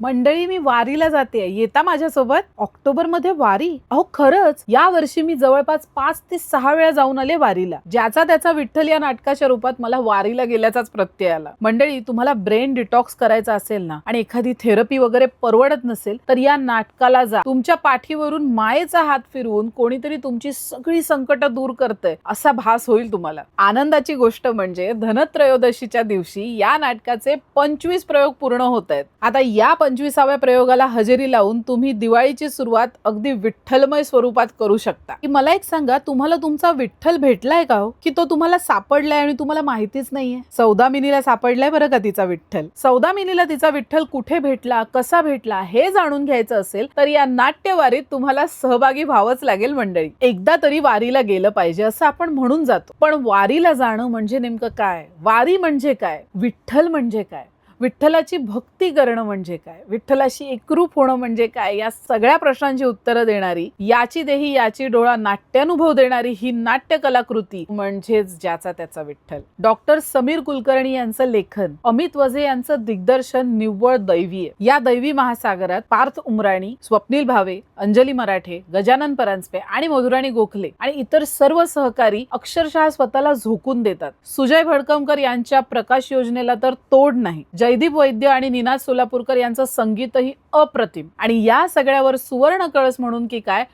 मंडळी मी वारीला जाते. येता माझ्यासोबत? ऑक्टोबरमध्ये वारी? अहो खरंच. या वर्षी मी जवळपास पाच ते सहा वेळा जाऊन आले वारीला. ज्याचा त्याचा विठ्ठल या नाटकाच्या रूपात मला वारीला गेल्याचाच प्रत्यय आला. मंडळी तुम्हाला ब्रेन डिटॉक्स करायचा असेल ना आणि एखादी थेरपी वगैरे परवडत नसेल तर या नाटकाला जा. तुमच्या पाठीवरून मायेचा हात फिरवून कोणीतरी तुमची सगळी संकट दूर करतंय असा भास होईल तुम्हाला. आनंदाची गोष्ट म्हणजे धनत्रयोदशीच्या दिवशी या नाटकाचे पंचवीस प्रयोग पूर्ण होत आहेत. आता या पंचवीसाव्या प्रयोगाला हजेरी लावून तुम्ही दिवाळीची सुरुवात अगदी विठ्ठलमय स्वरूपात करू शकता. की मला एक सांगा तुम्हाला तुमचा विठ्ठल भेटलाय का हो? की तो तुम्हाला सापडलाय आणि तुम्हाला माहितीच नाहीये? सौदामिनीला सापडलाय बरं का तिचा विठ्ठल? सौदामिनीला तिचा विठ्ठल कुठे भेटला कसा भेटला हे जाणून घ्यायचं असेल तर या नाट्यवारीत तुम्हाला सहभागी व्हावंच लागेल मंडळी. एकदा तरी वारीला गेलं पाहिजे असं आपण म्हणून जातो. पण वारीला जाणं म्हणजे नेमकं काय? वारी म्हणजे काय? विठ्ठल म्हणजे काय? विठ्ठलाची भक्ती करणं म्हणजे काय? विठ्ठलाशी एकरूप होणं म्हणजे काय? या सगळ्या प्रश्नांची उत्तरं देणारी याची देही याची डोळा नाट्यानुभव देणारी ही नाट्य कलाकृती म्हणजेच ज्याचा त्याचा विठ्ठल. डॉक्टर समीर कुलकर्णी यांचं लेखन अमित वझे यांचं दिग्दर्शन निव्वळ दैवी आहे या दैवी महासागरात पार्थ उमराणी स्वप्नील भावे अंजली मराठे गजानन परांजपे आणि मधुराणी गोखले आणि इतर सर्व सहकारी अक्षरशः स्वतःला झोकून देतात. सुजय भडकमकर यांच्या प्रकाश योजनेला तर तोड नाही. जयदीप वैद्य आणि निनाद सोलापूरकर यांचं संगीतही अप्रतिम. आणि या सगळ्यावर सुवर्ण कळस म्हणून की काय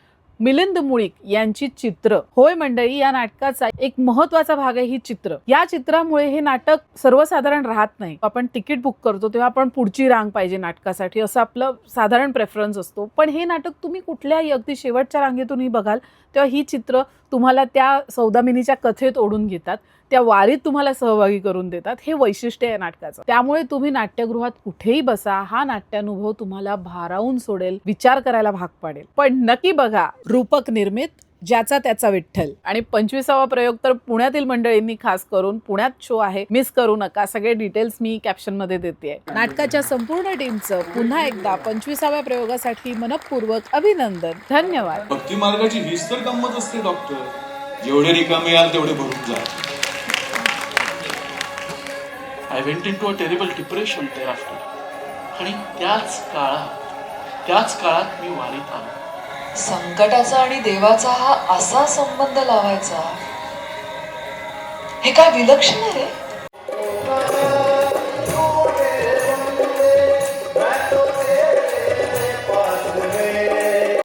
मिलिंद मुळीक यांची चित्र. होय मंडळी या नाटकाचा एक महत्त्वाचा भाग आहे ही चित्र. या चित्रामुळे हे नाटक सर्वसाधारण राहत नाही. आपण तिकीट बुक करतो तेव्हा आपण पुढची रांग पाहिजे नाटकासाठी असं आपलं साधारण प्रेफरन्स असतो. पण हे नाटक तुम्ही कुठल्याही अगदी शेवटच्या रांगेतूनही बघाल तेव्हा ही चित्र तुम्हाला त्या सौदामिनीच्या कथेत ओढून घेतात. त्या वारीत तुम्हाला सहभागी करून देतात. हे वैशिष्ट्य आहे नाटकाचं. त्यामुळे तुम्ही नाट्यगृहात कुठेही बसा हा नाट्यानुभव तुम्हाला भारावून सोडेल विचार करायला भाग पाडेल. पण नक्की बघा रूपक निर्मित ज्याचा त्याचा विठ्ठल. आणि पंचवीसावा प्रयोग तर पुण्यातील मंडळींनी खास करून पुण्यात शो आहे. मिस करू नका. सगळे डिटेल्स मी कॅप्शनमध्ये देते नाटकाच्या संपूर्ण टीमचं पुन्हा एकदा पंचवीसाव्या प्रयोगासाठी मनपूर्वक अभिनंदन. धन्यवाद. भक्ती मार्गाची हीच तर गंमत असते डॉक्टर जेवढे रिकामे याल तेवढे भरून जा. I went in to a terrible depression after. आणि त्याच काळात त्याच काळात मी वारीत आलो. संकटाचा आणि देवाचा हा असा संबंध लावायचा हे काय विलक्षण आहे रे?